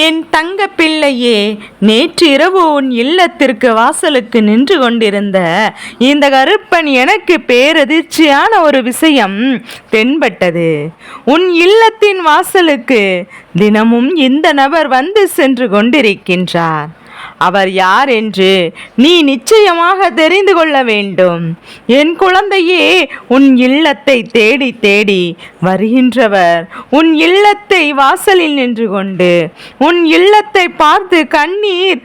என் தங்க பிள்ளையே நேற்று இரவு உன் இல்லத்திற்கு வாசலுக்கு நின்று கொண்டிருந்த இந்த கருப்பன் எனக்கு பேரதிர்ச்சியான ஒரு விஷயம் தென்பட்டது. உன் இல்லத்தின் வாசலுக்கு தினமும் இந்த நபர் வந்து சென்று கொண்டிருக்கின்றார். அவர் யார் என்று நீ நிச்சயமாக தெரிந்து கொள்ள வேண்டும். என் குழந்தையே உன் இல்லத்தை தேடி தேடி வருகின்றவர். உன் இல்லத்தை வாசலில் நின்று கொண்டு உன் இல்லத்தை பார்த்து கண்ணீர்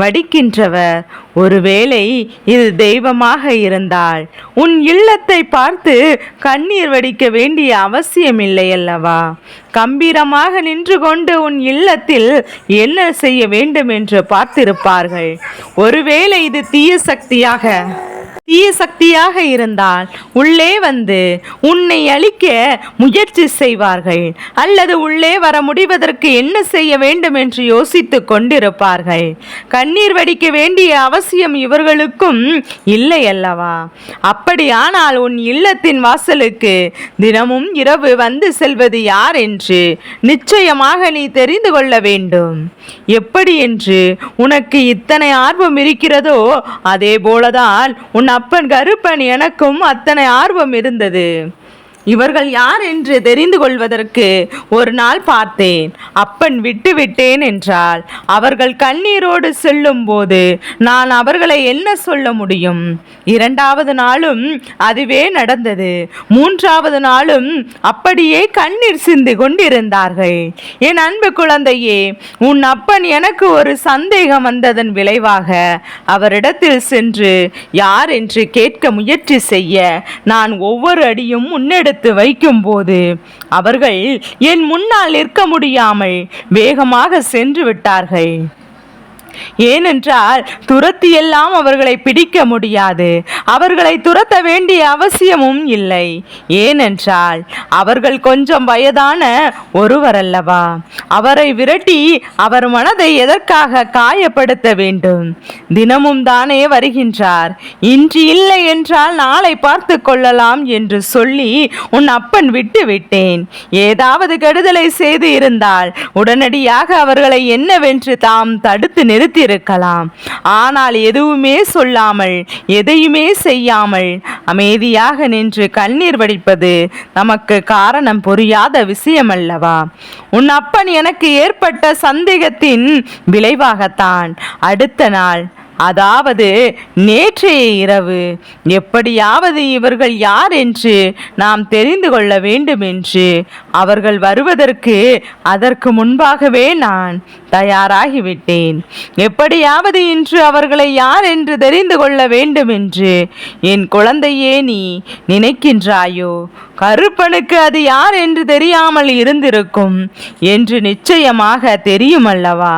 வடிக்கின்றவர். ஒருவேளை இது தெய்வமாக இருந்தால் உன் இல்லத்தை பார்த்து கண்ணீர் வடிக்க வேண்டிய அவசியமில்லை அல்லவா? கம்பீரமாக நின்று கொண்டு உன் இல்லத்தில் என்ன செய்ய வேண்டும் என்று பார்த்திருப்பார்கள். ஒருவேளை இது தீய சக்தியாக தீய சக்தியாக இருந்தால் உள்ளே வந்து உன்னை அழிக்க முயற்சி செய்வார்கள். அல்லது உள்ளே வர முடிவதற்கு என்ன செய்ய வேண்டும் என்று யோசித்துக் கொண்டிருப்பார்கள். கண்ணீர் வடிக்க வேண்டிய அவசியம் இவர்களுக்கும் இல்லை அல்லவா? அப்படியானால் உன் இல்லத்தின் வாசலுக்கு தினமும் இரவு வந்து செல்வது யார் என்று நிச்சயமாக நீ தெரிந்து கொள்ள வேண்டும். எப்படி என்று உனக்கு இத்தனை ஆர்வம் இருக்கிறதோ அதே போலதான் உன் அப்பன் கருப்பன் எனக்கும் அத்தனை ஆர்வம் இருந்தது. இவர்கள் யார் என்று தெரிந்து கொள்வதற்கு ஒரு நாள் பார்த்தேன். அப்பன் விட்டு விட்டேன் என்றால் அவர்கள் கண்ணீரோடு செல்லும் போது நான் அவர்களை என்ன சொல்ல முடியும்? இரண்டாவது நாளும் அதுவே நடந்தது. மூன்றாவது நாளும் அப்படியே கண்ணீர் சிந்து கொண்டிருந்தார்கள். என் அன்பு குழந்தையே உன் அப்பன் எனக்கு ஒரு சந்தேகம் வந்ததன் விளைவாக அவரிடத்தில் சென்று யார் என்று கேட்க முயற்சி செய்ய நான் ஒவ்வொரு அடியும் முன்னெடுத்து வைக்கும்போது அவர்கள் என் முன்னால் நிற்க முடியாமல் வேகமாக சென்று விட்டார்கள். ஏனென்றால் துரத்தியெல்லாம் அவர்களை பிடிக்க முடியாது. அவர்களை துரத்த வேண்டிய அவசியமும் இல்லை. ஏனென்றால் அவர்கள் கொஞ்சம் வயதான ஒருவர் அல்லவா அவரை விரட்டி அவர் மனதை எதற்காக காயப்படுத்த வேண்டும்? தினமும் தானே வருகின்றார். இன்று இல்லை என்றால் நாளை பார்த்து கொள்ளலாம் என்று சொல்லி உன் அப்பன் விட்டு விட்டேன். ஏதாவது கெடுதலை செய்து இருந்தால் உடனடியாக அவர்களை என்னவென்று தாம் தடுத்து நிறுத்தியிருக்கலாம் ஆனால் எதுவுமே சொல்லாமல் எதையுமே செய்யாமல் அமைதியாக நின்று கண்ணீர் வடிப்பது நமக்கு காரணம் புரியாத விஷயமல்லவா? உன் அப்பன் எனக்கு ஏற்பட்ட சந்தேகத்தின் விளைவாகத்தான் அடுத்த நாள் அதாவது நேற்றைய இரவு. எப்படியாவது இவர்கள் யார் என்று நாம் தெரிந்து கொள்ள வேண்டும் என்று. அவர்கள் வருவதற்கு அதற்கு முன்பாகவே நான் தயாராகிவிட்டேன். எப்படியாவது இன்று அவர்களை யார் என்று தெரிந்து கொள்ள வேண்டும் என்று. என் குழந்தையே நீ நினைக்கின்றாயோ? கருப்பனுக்கு அது யார் என்று தெரியாமல் இருந்திருக்கும் என்று நிச்சயமாக தெரியுமல்லவா?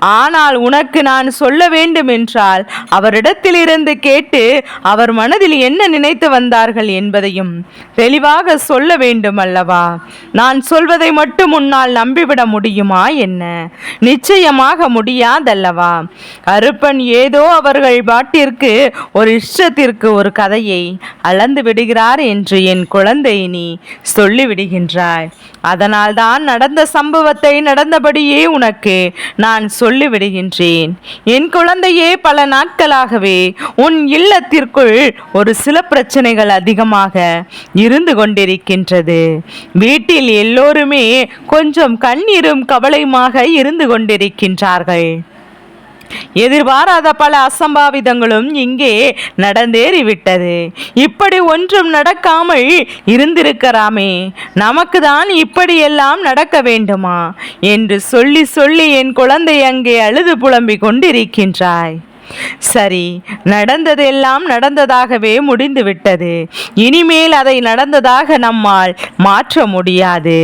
ஆனால் உனக்கு நான் சொல்ல வேண்டும் என்றால் அவரிடத்திலிருந்து கேட்டு அவர் மனதில் என்ன நினைத்து வந்தார்கள் என்பதையும் தெளிவாக சொல்ல வேண்டும் அல்லவா நான் சொல்வதை மட்டும் உன்னால் நம்பிவிட முடியுமா என்ன? நிச்சயமாக முடியாதல்லவா? கருப்பன் ஏதோ அவர்கள் பாட்டிற்கு ஒரு இஷ்டத்திற்கு ஒரு கதையை அளந்து விடுகிறார் என்று என் குழந்தை நீ சொல்லிவிடுகின்றாய். அதனால்தான் நடந்த சம்பவத்தை நடந்தபடியே உனக்கு நான் சொல்லிவிடுகின்றேன். என் குழந்தையே பல நாட்களாகவே உன் இல்லத்திற்குள் ஒரு சில பிரச்சனைகள் அதிகமாக இருந்து கொண்டிருக்கின்றது. வீட்டில் எல்லோருமே கொஞ்சம் கண்ணீரும் கவலையுமாக இருந்து கொண்டிருக்கின்றார்கள். எதிர்பாராத பல அசம்பாவிதங்களும் இங்கே நடந்தேறிவிட்டது. இப்படி ஒன்றும் நடக்காமல் இருந்திருக்கிறாமே நமக்கு தான் இப்படியெல்லாம் நடக்க வேண்டுமா? என்று சொல்லி சொல்லி என் குழந்தை அங்கே அழுது புலம்பிக் கொண்டிருக்கின்றாய். சரி நடந்ததெல்லாம் நடந்ததாகவே முடிந்து விட்டது இனிமேல் அதை நடந்ததாக நம்மால் மாற்ற முடியாது.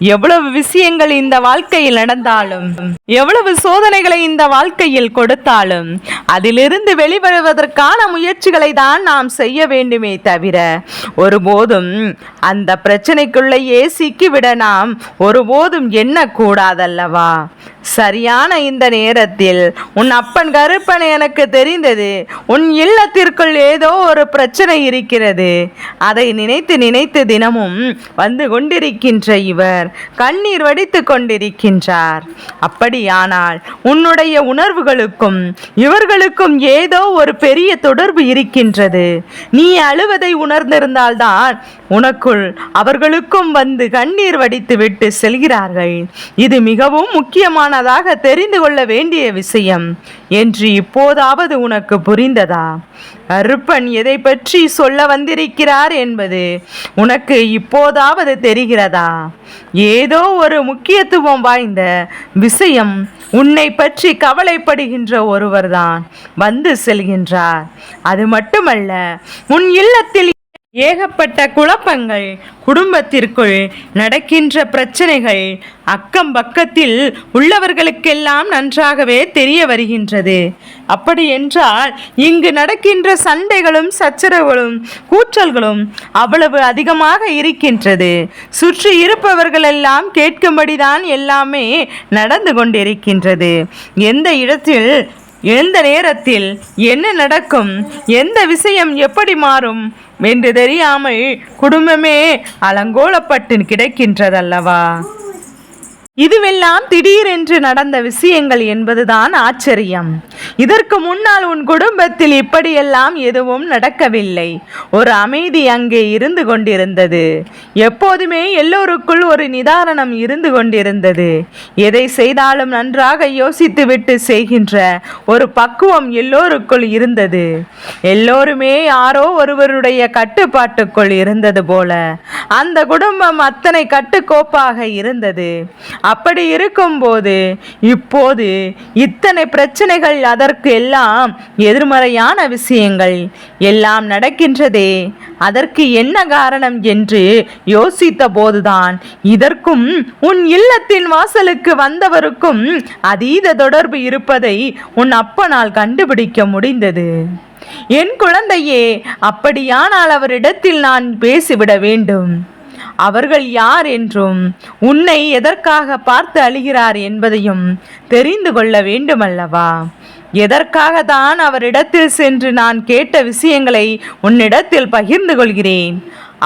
எவ்வளவு விஷயங்கள் இந்த வாழ்க்கையில் நடந்தாலும் எவ்வளவு சோதனைகளை இந்த வாழ்க்கையில் கொடுத்தாலும் அதிலிருந்து வெளிவருவதற்கான முயற்சிகளை தான் நாம் செய்ய வேண்டுமே தவிர ஒருபோதும் அந்த பிரச்சனைக்குள்ளேயே சிக்கிவிட நாம் ஒருபோதும் எண்ணக்கூடாதல்லவா? சரியான இந்த நேரத்தில் உன் அப்பன் கருப்பன் எனக்கு தெரிந்தது உன் இல்லத்திற்குள் ஏதோ ஒரு பிரச்சனை இருக்கிறது. அதை நினைத்து நினைத்து தினமும் வந்து கொண்டிருக்கின்ற இவர் கண்ணீர் வடித்து கொண்டிருக்கின்றார். அப்படியானால் உன்னுடைய உணர்வுகளுக்கும் இவர்களுக்கும் ஏதோ ஒரு பெரிய தொடர்பு இருக்கின்றது. நீ அழுவதை உணர்ந்திருந்தால்தான் உனக்குள் அவர்களுக்கும் வந்து கண்ணீர் வடித்து விட்டு செல்கிறார்கள். இது மிகவும் முக்கியமான முக்கியமானதாக தெரிந்து கொள்ள வேண்டிய விஷயம். என்று இப்போதாவது உனக்கு புரிந்ததா? அருப்பன் எதை பற்றி சொல்ல வந்திருக்கிறார் என்பது உனக்கு இப்போதாவது தெரிகிறதா? ஏதோ ஒரு முக்கியத்துவம் வாய்ந்த விஷயம் உன்னை பற்றி கவலைப்படுகின்ற ஒருவர்தான் வந்து செல்கின்றார். அது மட்டுமல்ல உன் இல்லத்தில் ஏகப்பட்ட குழப்பங்கள் குடும்பத்திற்குள் நடக்கின்ற பிரச்சனைகள் அக்கம் பக்கத்தில் உள்ளவர்களுக்கெல்லாம் நன்றாகவே தெரிய வருகின்றது. அப்படி என்றால் இங்கு நடக்கின்ற சண்டைகளும் சச்சரவுகளும் கூற்றல்களும் அவ்வளவு அதிகமாக இருக்கின்றது. சுற்றி இருப்பவர்களெல்லாம் கேட்கும்படிதான் எல்லாமே நடந்து கொண்டிருக்கின்றது. எந்த இடத்தில் எந்த நேரத்தில் என்ன நடக்கும் எந்த விஷயம் எப்படி மாறும் என்று தெரியாமல் குடும்பமே அலங்கோலப்பட்டு கிடக்கின்றதல்லவா? இதுவெல்லாம் திடீரென்று நடந்த விஷயங்கள் என்பதுதான் ஆச்சரியம். இதற்கு முன்னால் உன் குடும்பத்தில் இப்படியெல்லாம் எதுவும் நடக்கவில்லை. ஒரு அமைதி அங்கே இருந்து கொண்டிருந்தது. எப்போதுமே எல்லோருக்குள் ஒரு நிதாரணம் இருந்து கொண்டிருந்தது. எதை செய்தாலும் நன்றாக யோசித்துவிட்டு செய்கின்ற ஒரு பக்குவம் எல்லோருக்குள் இருந்தது. எல்லோருமே யாரோ ஒருவருடைய கட்டுப்பாட்டுக்குள் இருந்தது போல. அந்த குடும்பம் அத்தனை கட்டுக்கோப்பாக இருந்தது. அப்படி இருக்கும்போது இப்போது இத்தனை பிரச்சனைகள் அதற்கு எல்லாம் எதிர்மறையான விஷயங்கள் எல்லாம் நடக்கின்றதே. அதற்கு என்ன காரணம் என்று யோசித்த போதுதான் இதற்கும் உன் இல்லத்தின் வாசலுக்கு வந்தவருக்கும் அதீத தொடர்பு இருப்பதை உன் அப்பனால் கண்டுபிடிக்க முடிந்தது. என் குழந்தையே அப்படியானால் அவரிடத்தில் நான் பேசிவிட வேண்டும். அவர்கள் யார் என்றும் உன்னை எதற்காக பார்த்து அழுகிறார் என்பதையும் தெரிந்து கொள்ள வேண்டுமல்லவா? எதற்காக தான் அவரிடத்தில் சென்று நான் கேட்ட விஷயங்களை உன்னிடத்தில் பகிர்ந்து கொள்கிறேன்?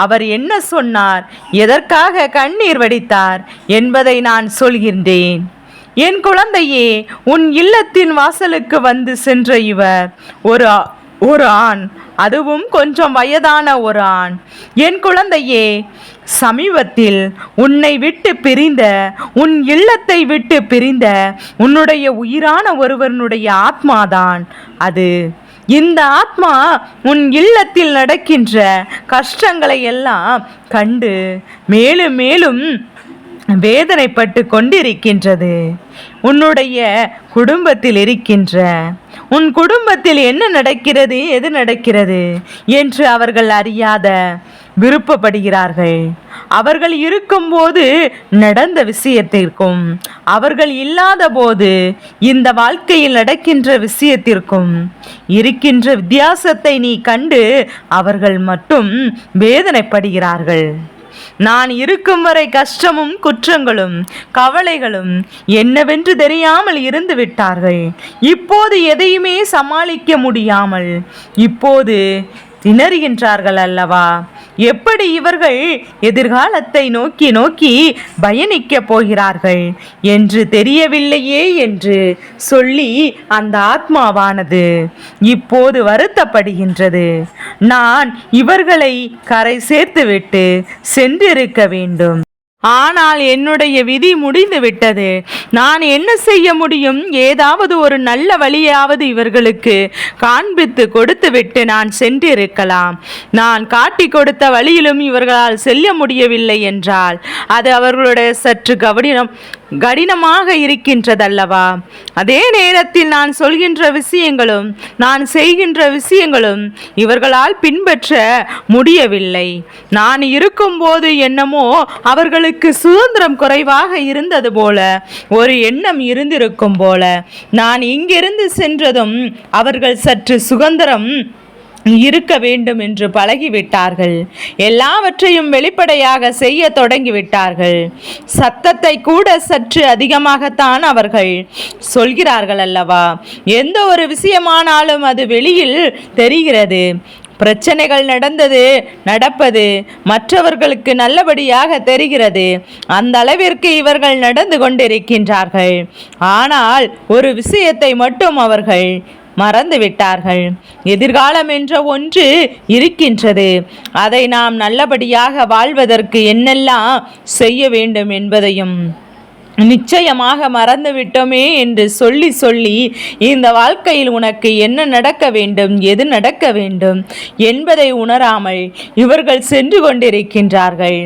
அவர் என்ன சொன்னார்? எதற்காக கண்ணீர் வடித்தார் என்பதை நான் சொல்கின்றேன். என் குழந்தையே உன் இல்லத்தின் வாசலுக்கு வந்து சென்ற இவர் ஒரு ஒரு ஆண். அதுவும் கொஞ்சம் வயதான ஒரு ஆண். என் குழந்தையே சமீபத்தில் உன்னை விட்டு பிரிந்த உன் இல்லத்தை விட்டு பிரிந்த உன்னுடைய உயிரான ஒருவனுடைய ஆத்மாதான் அது. இந்த ஆத்மா உன் இல்லத்தில் நடக்கின்ற கஷ்டங்களை எல்லாம் கண்டு மேலும் மேலும் வேதனைப்பட்டு கொண்டிருக்கின்றது. உன்னுடைய குடும்பத்தில் இருக்கின்ற உன் குடும்பத்தில் என்ன நடக்கிறது எது நடக்கிறது என்று அவர்கள் அறியாத விருப்பப்படுகிறார்கள். அவர்கள் இருக்கும்போது நடந்த விஷயத்திற்கும் அவர்கள் இல்லாத போது இந்த வாழ்க்கையில் நடக்கின்ற விஷயத்திற்கும் இருக்கின்ற வித்தியாசத்தை நீ கண்டு அவர்கள் மட்டும் வேதனைப்படுகிறார்கள். நான் இருக்கும் வரை கஷ்டமும் குற்றங்களும் கவலைகளும் என்னவென்று தெரியாமல் இருந்து விட்டார்கள். இப்போது எதையுமே சமாளிக்க முடியாமல் இப்போது திணறுகின்றார்கள் அல்லவா? எப்படி இவர்கள் எதிர்காலத்தை நோக்கி நோக்கி பயணிக்கப் போகிறார்கள் என்று தெரியவில்லையே என்று சொல்லி அந்த ஆத்மாவானது இப்போது வருத்தப்படுகின்றது. நான் இவர்களை கரை சேர்த்துவிட்டு சென்றிருக்க வேண்டும். ஆனால் என்னுடைய விதி முடிந்து விட்டது. நான் என்ன செய்ய முடியும்? ஏதாவது ஒரு நல்ல வழியாவது இவர்களுக்கு காண்பித்து கொடுத்துவிட்டு நான் சென்றிருக்கலாம். நான் காட்டி கொடுத்த வழியிலும் இவர்களால் செல்ல முடியவில்லை என்றால் அது அவர்களுடைய சற்று கவனம் கடினமாக இருக்கின்றதல்லவா? அதே நேரத்தில் நான் சொல்கின்ற விஷயங்களும் நான் செய்கின்ற விஷயங்களும் இவர்களால் பின்பற்ற முடியவில்லை. நான் இருக்கும்போது என்னமோ அவர்களுக்கு சுதந்திரம் குறைவாக இருந்தது போல ஒரு எண்ணம் இருந்திருக்கும் போல. நான் இங்கிருந்து சென்றதும் அவர்கள் சற்று சுதந்திரம் இருக்க வேண்டும் என்று பழகிவிட்டார்கள். எல்லாவற்றையும் வெளிப்படையாக செய்ய தொடங்கிவிட்டார்கள். சத்தத்தை கூட சற்று அதிகமாகத்தான் அவர்கள் சொல்கிறார்கள் அல்லவா? எந்த ஒரு விஷயமானாலும் அது வெளியில் தெரிகிறது. பிரச்சனைகள் நடந்தது நடப்பது மற்றவர்களுக்கு நல்லபடியாக தெரிகிறது. அந்த அளவிற்கு இவர்கள் நடந்து கொண்டிருக்கின்றார்கள். ஆனால் ஒரு விஷயத்தை மட்டும் அவர்கள் மறந்து விட்டார்கள் எதிர்காலம் என்ற ஒன்று இருக்கின்றது. அதை நாம் நல்லபடியாக வாழ்வதற்கு என்னெல்லாம் செய்ய வேண்டும் என்பதையும் நிச்சயமாக மறந்துவிட்டோமே என்று சொல்லி சொல்லி இந்த வாழ்க்கையில் உனக்கு என்ன நடக்க வேண்டும் எது நடக்க வேண்டும் என்பதை உணராமல் இவர்கள் சென்று கொண்டிருக்கின்றார்கள்.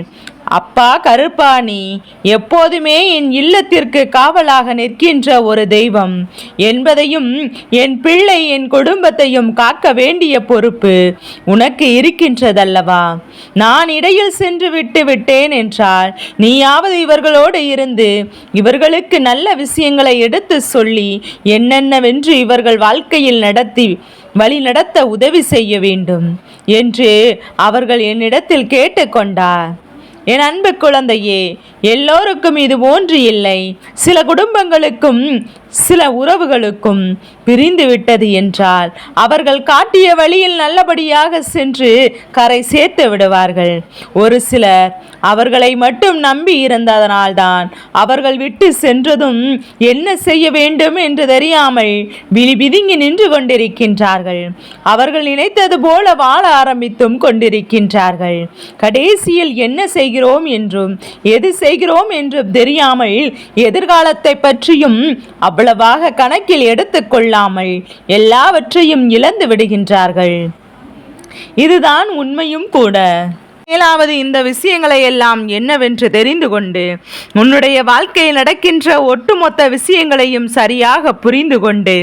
அப்பா கருப்பாணி எப்போதுமே என் இல்லத்திற்கு காவலாக நிற்கின்ற ஒரு தெய்வம். என்பதையும் என் பிள்ளை என் குடும்பத்தையும் காக்க வேண்டிய பொறுப்பு உனக்கு இருக்கின்றதல்லவா? நான் இடையில் சென்று விட்டு விட்டேன் என்றால் நீயாவது இவர்களோடு இருந்து இவர்களுக்கு நல்ல விஷயங்களை எடுத்து சொல்லி என்னென்னவென்று இவர்கள் வாழ்க்கையில் நடத்தி வழிநடத்த உதவி செய்ய வேண்டும் என்று அவர்கள் என்னிடத்தில் கேட்டுக்கொண்டார் என் அன்பு குழந்தையே எல்லோருக்கும் இது போன்று இல்லை. சில குடும்பங்களுக்கும் சில உறவுகளுக்கும் பிரிந்து விட்டது என்றால் அவர்கள் காட்டிய வழியில் நல்லபடியாக சென்று கரை சேர்த்து விடுவார்கள். ஒரு சிலர் அவர்களை மட்டும் நம்பி இருந்ததனால்தான் அவர்கள் விட்டு சென்றதும் என்ன செய்ய வேண்டும் என்று தெரியாமல் விழி பிதுங்கி நின்று கொண்டிருக்கின்றார்கள். அவர்கள் நினைத்தது போல வாழ ஆரம்பித்தும் கொண்டிருக்கின்றார்கள். கடைசியில் என்ன செய்கிறோம் என்றும் எது செய்கிறோம் என்றும் தெரியாமல் எதிர்காலத்தை பற்றியும் அவ்வளவாக கணக்கில் எடுத்துக்கொள்ளாமல் எல்லாவற்றையும் இழந்து விடுகின்றார்கள். இதுதான் உண்மையும் கூட. மேலாவது இந்த விஷயங்களை எல்லாம் என்னவென்று தெரிந்து கொண்டு உன்னுடைய வாழ்க்கையில் நடக்கின்ற ஒட்டுமொத்த விஷயங்களையும் சரியாக புரிந்து கொண்டு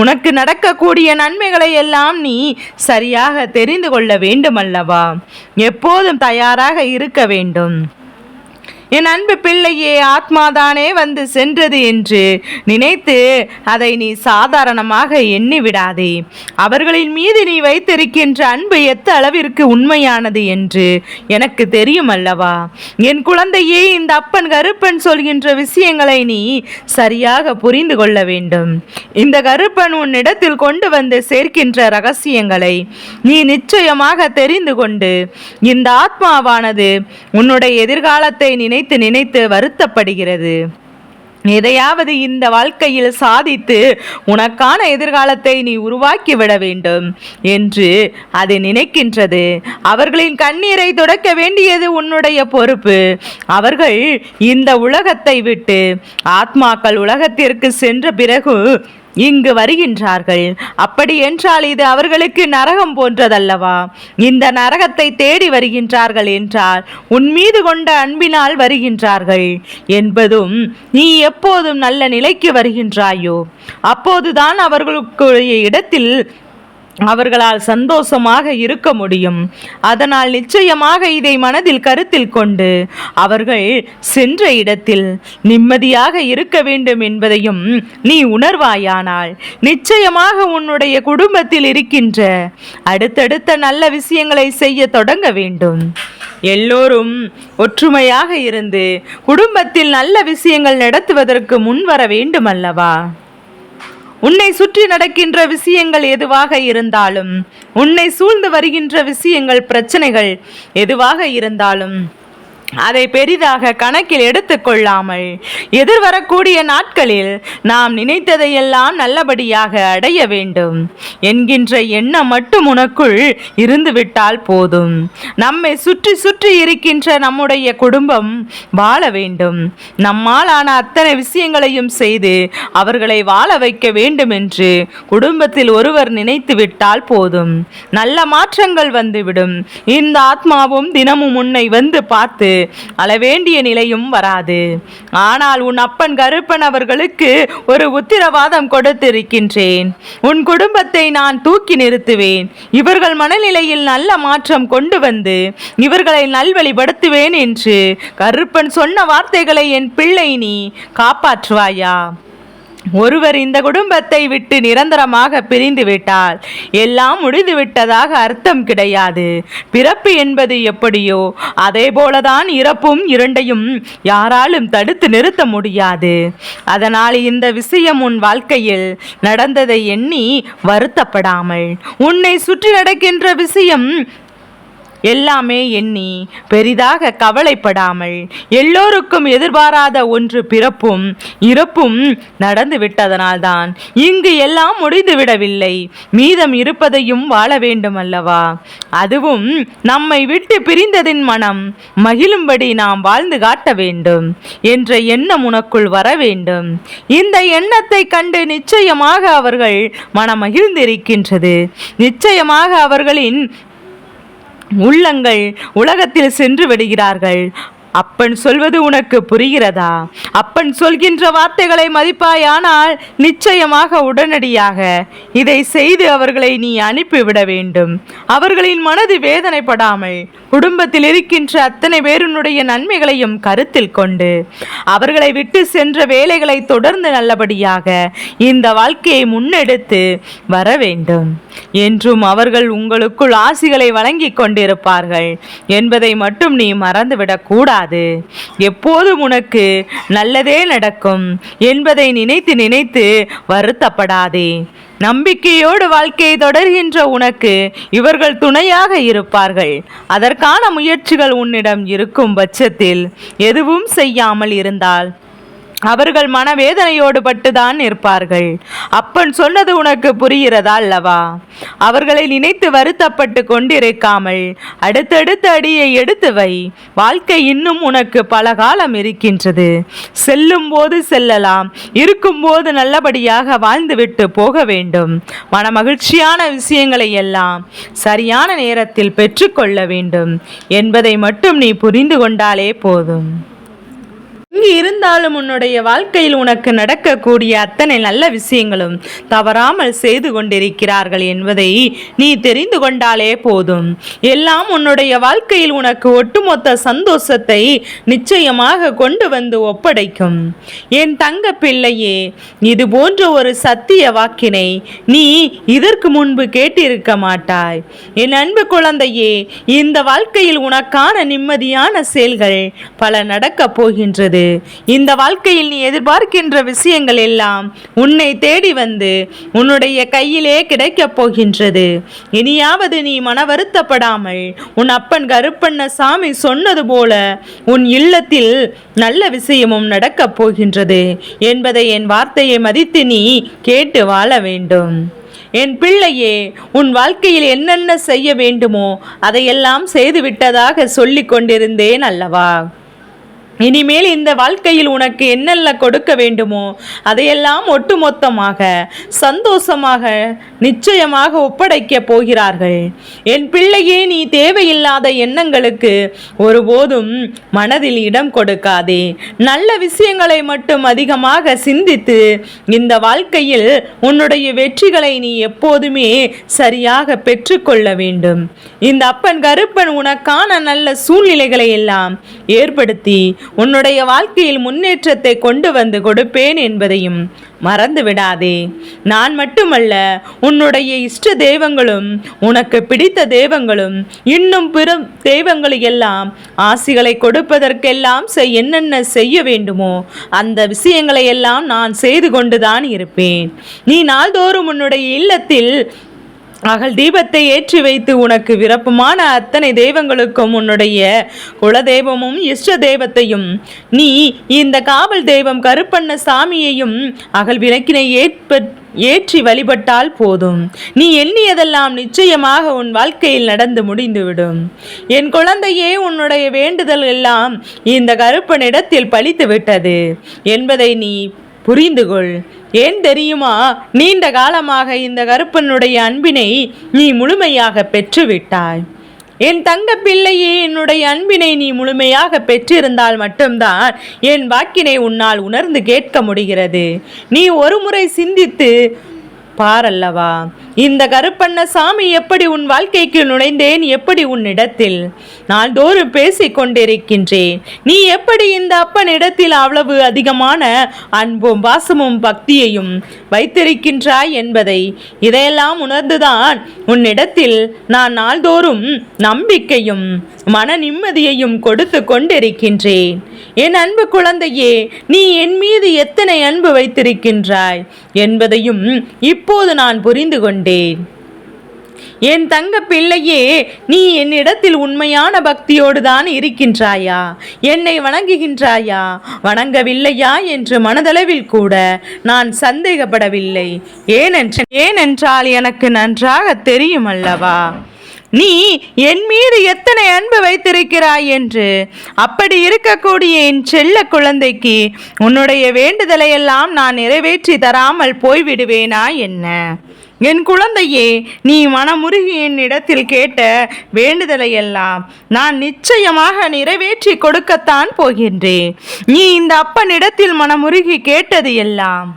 உனக்கு நடக்கக்கூடிய நன்மைகளை எல்லாம் நீ சரியாக தெரிந்து கொள்ள வேண்டுமல்லவா? எப்போதும் தயாராக இருக்க வேண்டும். என் அன்பு பிள்ளையே ஆத்மாதானே வந்து சென்றது என்று நினைத்து அதை நீ சாதாரணமாக எண்ணி விடாதே அவர்களின் மீது நீ வைத்திருக்கின்ற அன்பு எத்த அளவிற்கு உண்மையானது என்று எனக்கு தெரியும் அல்லவா? என் குழந்தையே இந்த அப்பன் கருப்பன் சொல்கின்ற விஷயங்களை நீ சரியாக புரிந்து கொள்ள வேண்டும். இந்த கருப்பன் உன்னிடத்தில் கொண்டு வந்து சேர்க்கின்ற ரகசியங்களை நீ நிச்சயமாக தெரிந்து கொண்டு இந்த ஆத்மாவானது உன்னுடைய எதிர்காலத்தை நினை நினைத்து நினைத்து வருத்தப்படுகிறது. எதையாவது இந்த வாழ்க்கையில் சாதித்து உனக்கான எதிர்காலத்தை நீ உருவாக்கி விட வேண்டும் என்று அது நினைக்கின்றது. அவர்களின் கண்ணீரை தொடக்க வேண்டியது உன்னுடைய பொறுப்பு. அவர்கள் இந்த உலகத்தை விட்டு ஆத்மாக்கள் உலகத்திற்கு சென்ற பிறகு இங்கு வருகின்றார்கள். அப்படி என்றால் இது அவர்களுக்கு நரகம் போன்றதல்லவா? இந்த நரகத்தை தேடி வருகின்றார்கள் என்றால் உன் மீது கொண்ட அன்பினால் வருகின்றார்கள். என்பதும் நீ எப்போதும் நல்ல நிலைக்கு வருகின்றாயோ. அப்போதுதான் அவர்களுக்குரிய இடத்தில் அவர்களால் சந்தோஷமாக இருக்க முடியும். அதனால் நிச்சயமாக இதை மனதில் கருத்தில் கொண்டு அவர்கள் சென்ற இடத்தில் நிம்மதியாக இருக்க வேண்டும் என்பதையும் நீ உணர்வாயானால் நிச்சயமாக உன்னுடைய குடும்பத்தில் இருக்கின்ற அடுத்தடுத்த நல்ல விஷயங்களை செய்ய தொடங்க வேண்டும். எல்லோரும் ஒற்றுமையாக இருந்து குடும்பத்தில் நல்ல விஷயங்கள் நடத்துவதற்கு முன்வர வேண்டும் அல்லவா உன்னை சுற்றி நடக்கின்ற விஷயங்கள் எதுவாக இருந்தாலும் உன்னை சூழ்ந்து வருகின்ற விஷயங்கள் பிரச்சனைகள் எதுவாக இருந்தாலும் அதை பெரிதாக கணக்கில் எடுத்துக்கொள்ளாமல் எதிர்வரக்கூடிய நாட்களில் நாம் நினைத்ததையெல்லாம் நல்லபடியாக அடைய வேண்டும். என்கின்ற எண்ணம் மட்டும் உனக்குள் இருந்துவிட்டால் போதும். நம்மை சுற்றி சுற்றி இருக்கின்ற நம்முடைய குடும்பம் வாழ வேண்டும். நம்மால் ஆன அத்தனை விஷயங்களையும் செய்து அவர்களை வாழ வைக்க வேண்டும் என்று குடும்பத்தில் ஒருவர் நினைத்து விட்டால் போதும். நல்ல மாற்றங்கள் வந்துவிடும். இந்த ஆத்மாவும் தினமும் உன்னை வந்து பார்த்து அளவேண்டிய நிலையும் வராது. ஆனால் உன் அப்பன் கருப்பன் அவர்களுக்கு ஒரு உத்திரவாதம் கொடுத்திருக்கின்றேன். உன் குடும்பத்தை நான் தூக்கி நிறுத்துவேன். இவர்கள் மனநிலையில் நல்ல மாற்றம் கொண்டு வந்து இவர்களை நல்வழிப்படுத்துவேன் என்று கருப்பன் சொன்ன வார்த்தைகளை என் பிள்ளை நீ காப்பாற்றுவாயா? ஒருவர் இந்த குடும்பத்தை விட்டு நிரந்தரமாக பிரிந்து விட்டால் எல்லாம் முடிந்து விட்டதாக அர்த்தம் கிடையாது. பிறப்பு என்பது எப்படியோ அதே போலதான் இறப்பும் இரண்டையும் யாராலும் தடுத்து நிறுத்த முடியாது. அதனால் இந்த விஷயம் உன் வாழ்க்கையில் நடந்ததை எண்ணி வருத்தப்படாமல் உன்னை சுற்றி நடக்கின்ற விஷயம் எல்லாமே எண்ணி பெரிதாக கவலைப்படாமல் எல்லோருக்கும் எதிர்பாராத ஒன்று பிறப்பும் இறப்பும் நடந்து விட்டதனால்தான் இங்கு எல்லாம் முடிந்து விடவில்லை. மீதம் இருப்பதையும் வாழ வேண்டும் அல்லவா அதுவும் நம்மை விட்டு பிரிந்ததின் மனம் மகிழும்படி நாம் வாழ்ந்து காட்ட வேண்டும் என்ற எண்ணம் உனக்குள் வர வேண்டும். இந்த எண்ணத்தை கண்டு நிச்சயமாக அவர்கள் மனம் மகிழ்ந்திருக்கின்றது நிச்சயமாக அவர்களின் உள்ளங்கள் உலகத்தில் சென்று விடுகிறார்கள். அப்பன் சொல்வது உனக்கு புரிகிறதா? அப்பன் சொல்கின்ற வார்த்தைகளை மதிப்பாயானால் நிச்சயமாக உடனடியாக இதை செய்து அவர்களை நீ அனுப்பிவிட வேண்டும். அவர்களின் மனது வேதனைப்படாமல் குடும்பத்தில் இருக்கின்ற அத்தனை பேருனுடைய நன்மைகளையும் கருத்தில் கொண்டு அவர்களை விட்டு சென்ற வேலைகளை தொடர்ந்து நல்லபடியாக இந்த வாழ்க்கையை முன்னெடுத்து வர வேண்டும். என்றும் அவர்கள் உங்களுக்குள் ஆசிகளை வழங்கிக் கொண்டிருப்பார்கள். என்பதை மட்டும் நீ மறந்துவிடக்கூடாது கூடாது எப்போதும் உனக்கு நல்லதே நடக்கும் என்பதை நினைத்து நினைத்து வருத்தப்படாதே. நம்பிக்கையோடு வாழ்க்கையை தொடர்கின்ற உனக்கு இவர்கள் துணையாக இருப்பார்கள். அதற்கான முயற்சிகள் உன்னிடம் இருக்கும் பட்சத்தில் எதுவும் செய்யாமல் இருந்தால் அவர்கள் மனவேதனையோடு பட்டுதான் இருப்பார்கள் அப்பன் சொன்னது உனக்கு புரிகிறதா அல்லவா? அவர்களை நினைத்து வருத்தப்பட்டு கொண்டிருக்காமல் அடுத்தடுத்த அடியை எடுத்து வை. வாழ்க்கை இன்னும் உனக்கு பல காலம் இருக்கின்றது. செல்லும் போது செல்லலாம். இருக்கும்போது நல்லபடியாக வாழ்ந்துவிட்டு போக வேண்டும். மன மகிழ்ச்சியான விஷயங்களை எல்லாம் சரியான நேரத்தில் பெற்றுக்கொள்ள வேண்டும் என்பதை மட்டும் நீ புரிந்து கொண்டாலே போதும். இங்கு இருந்தாலும் உன்னுடைய வாழ்க்கையில் உனக்கு நடக்கக்கூடிய அத்தனை நல்ல விஷயங்களும் தவறாமல் செய்து கொண்டிருக்கிறார்கள் என்பதை நீ தெரிந்து கொண்டாலே போதும். எல்லாம் உன்னுடைய வாழ்க்கையில் உனக்கு ஒட்டுமொத்த சந்தோஷத்தை நிச்சயமாக கொண்டு வந்து ஒப்படைக்கும். என் தங்க பிள்ளையே இது போன்ற ஒரு சத்திய வாக்கினை நீ இதற்கு முன்பு கேட்டிருக்க மாட்டாய். என் அன்பு குழந்தையே இந்த வாழ்க்கையில் உனக்கான நிம்மதியான செயல்கள் பல நடக்கப் போகின்றது. இந்த வாழ்க்கையில் நீ எதிர்பார்க்கின்ற விஷயங்கள் எல்லாம் உன்னை தேடி வந்து உன்னுடைய கையிலே கிடைக்கப் போகின்றது. இனியாவது நீ மன வருத்தப்படாமல் உன் அப்பன் கருப்பண்ண சாமி சொன்னது போல உன் இல்லத்தில் நல்ல விஷயமும் நடக்கப் போகின்றது என்பதை என் வார்த்தையை மதித்து நீ கேட்டு வாழ வேண்டும். என் பிள்ளையே உன் வாழ்க்கையில் என்னென்ன செய்ய வேண்டுமோ அதையெல்லாம் செய்துவிட்டதாக சொல்லிக் கொண்டிருந்தேன் அல்லவா? இனிமேல் இந்த வாழ்க்கையில் உனக்கு என்னென்ன கொடுக்க வேண்டுமோ அதையெல்லாம் ஒட்டுமொத்தமாக சந்தோஷமாக நிச்சயமாக ஒப்படைக்கப் போகிறார்கள். என் பிள்ளையே நீ தேவையில்லாத எண்ணங்களுக்கு ஒருபோதும் மனதில் இடம் கொடுக்காதே. நல்ல விஷயங்களை மட்டும் அதிகமாக சிந்தித்து இந்த வாழ்க்கையில் உன்னுடைய வெற்றிகளை நீ எப்போதுமே சரியாக பெற்றுக்கொள்ள வேண்டும். இந்த அப்பன் கருப்பன் உனக்கான நல்ல சூழ்நிலைகளை எல்லாம் ஏற்படுத்தி உன்னுடைய வாழ்க்கையில் முன்னேற்றத்தை கொண்டு வந்து கொடுப்பேன் என்பதையும் மறந்து விடாதே. நான் மட்டுமல்ல உன்னுடைய இஷ்ட தெய்வங்களும் உனக்கு பிடித்த தெய்வங்களும் இன்னும் பிற தெய்வங்களை எல்லாம் ஆசிகளை கொடுப்பதற்கெல்லாம் செய் என்னென்ன செய்ய வேண்டுமோ அந்த விஷயங்களை எல்லாம் நான் செய்து கொண்டுதான் இருப்பேன். நீ நாள்தோறும் உன்னுடைய இல்லத்தில் அகல் தீபத்தை ஏற்றி வைத்து உனக்கு விருப்பமான அத்தனை தெய்வங்களுக்கும் உன்னுடைய குலதெய்வமும் இஷ்ட தெய்வத்தையும் நீ இந்த காவல் தெய்வம் கருப்பண்ண சாமியையும் அகல் விளக்கினை ஏற்ப ஏற்றி வழிபட்டால் போதும். நீ எண்ணியதெல்லாம் நிச்சயமாக உன் வாழ்க்கையில் நடந்து முடிந்துவிடும். என் குழந்தையே உன்னுடைய வேண்டுதல் எல்லாம் இந்த கருப்பனிடத்தில் பழித்து விட்டது என்பதை நீ புரிந்துகொள். ஏன் தெரியுமா? நீண்ட காலமாக இந்த கருப்பனுடைய அன்பினை நீ முழுமையாக பெற்றுவிட்டாய். என் தங்க பிள்ளையே என்னுடைய அன்பினை நீ முழுமையாக பெற்றிருந்தால் மட்டும்தான் என் வாக்கினை உன்னால் உணர்ந்து கேட்க முடிகிறது. நீ ஒருமுறை சிந்தித்து பாரல்லவா? இந்த கருப்பண்ண சாமி எப்படி உன் வாழ்க்கைக்கு நுழைந்தேன்? எப்படி உன்னிடத்தில்? நாள்தோறும் பேசிக் கொண்டிருக்கின்றேன் நீ எப்படி இந்த அப்பனிடத்தில் அவ்வளவு அதிகமான அன்பும் பாசமும் பக்தியையும் வைத்திருக்கின்றாய் என்பதை இதையெல்லாம் உணர்ந்துதான் உன்னிடத்தில் நான் நாள்தோறும் நம்பிக்கையும் மன நிம்மதியையும் கொடுத்து கொண்டிருக்கின்றேன். என் அன்பு குழந்தையே நீ என் மீது எத்தனை அன்பு வைத்திருக்கின்றாய் என்பதையும் இப்போது நான் புரிந்து கொண்டேன். என் தங்க பிள்ளையே நீ என்னிடத்தில் உண்மையான பக்தியோடு தான் இருக்கின்றாயா? என்னை வணங்குகின்றாயா? வணங்கவில்லையா என்று மனதளவில் கூட நான் சந்தேகப்படவில்லை. ஏனென்ற ஏனென்றால் எனக்கு நன்றாக தெரியும் அல்லவா? நீ என் மீது எத்தனை அன்பு வைக்கிறாய் என்று அப்படி இருக்கக்கூடிய என் செல்ல குழந்தைக்கு உன்னுடைய வேண்டுதலை எல்லாம் நான் நிறைவேற்றி தராமல் போய்விடுவேனா என்ன? என் குழந்தையே நீ மனமுருகி என்னிடத்தில் கேட்ட வேண்டுதலை எல்லாம் நான் நிச்சயமாக நிறைவேற்றி கொடுக்கத்தான் போகின்றேன். நீ இந்த அப்பனிடத்தில் மனமுருகி கேட்டது எல்லாம்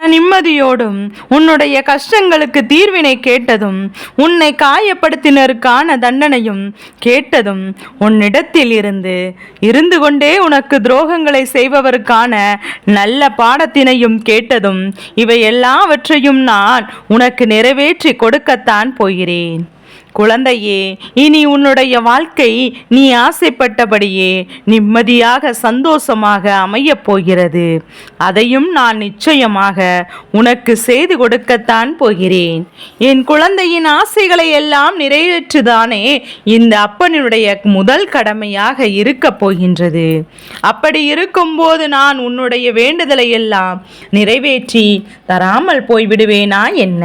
நிம்மதியோடும் உன்னுடைய கஷ்டங்களுக்கு தீர்வினை கேட்டதும் உன்னை காயப்படுத்தினருக்கான தண்டனையும் கேட்டதும் உன்னிடத்தில் இருந்து இருந்து கொண்டே உனக்கு துரோகங்களை செய்பவருக்கான நல்ல பாடத்தினையும் கேட்டதும் இவை எல்லாவற்றையும் நான் உனக்கு நிறைவேற்றி கொடுக்கத்தான் போகிறேன். குழந்தையே இனி உன்னுடைய வாழ்க்கை நீ ஆசைப்பட்டபடியே நிம்மதியாக சந்தோஷமாக அமையப் போகிறது. அதையும் நான் நிச்சயமாக உனக்கு செய்து கொடுக்கத்தான் போகிறேன். என் குழந்தையின் ஆசைகளை எல்லாம் நிறைவேற்றுதானே இந்த அப்பனுடைய முதல் கடமையாக இருக்கப் போகின்றது. அப்படி இருக்கும்போது நான் உன்னுடைய வேண்டுதலை எல்லாம் நிறைவேற்றி தராமல் போய்விடுவேனா என்ன?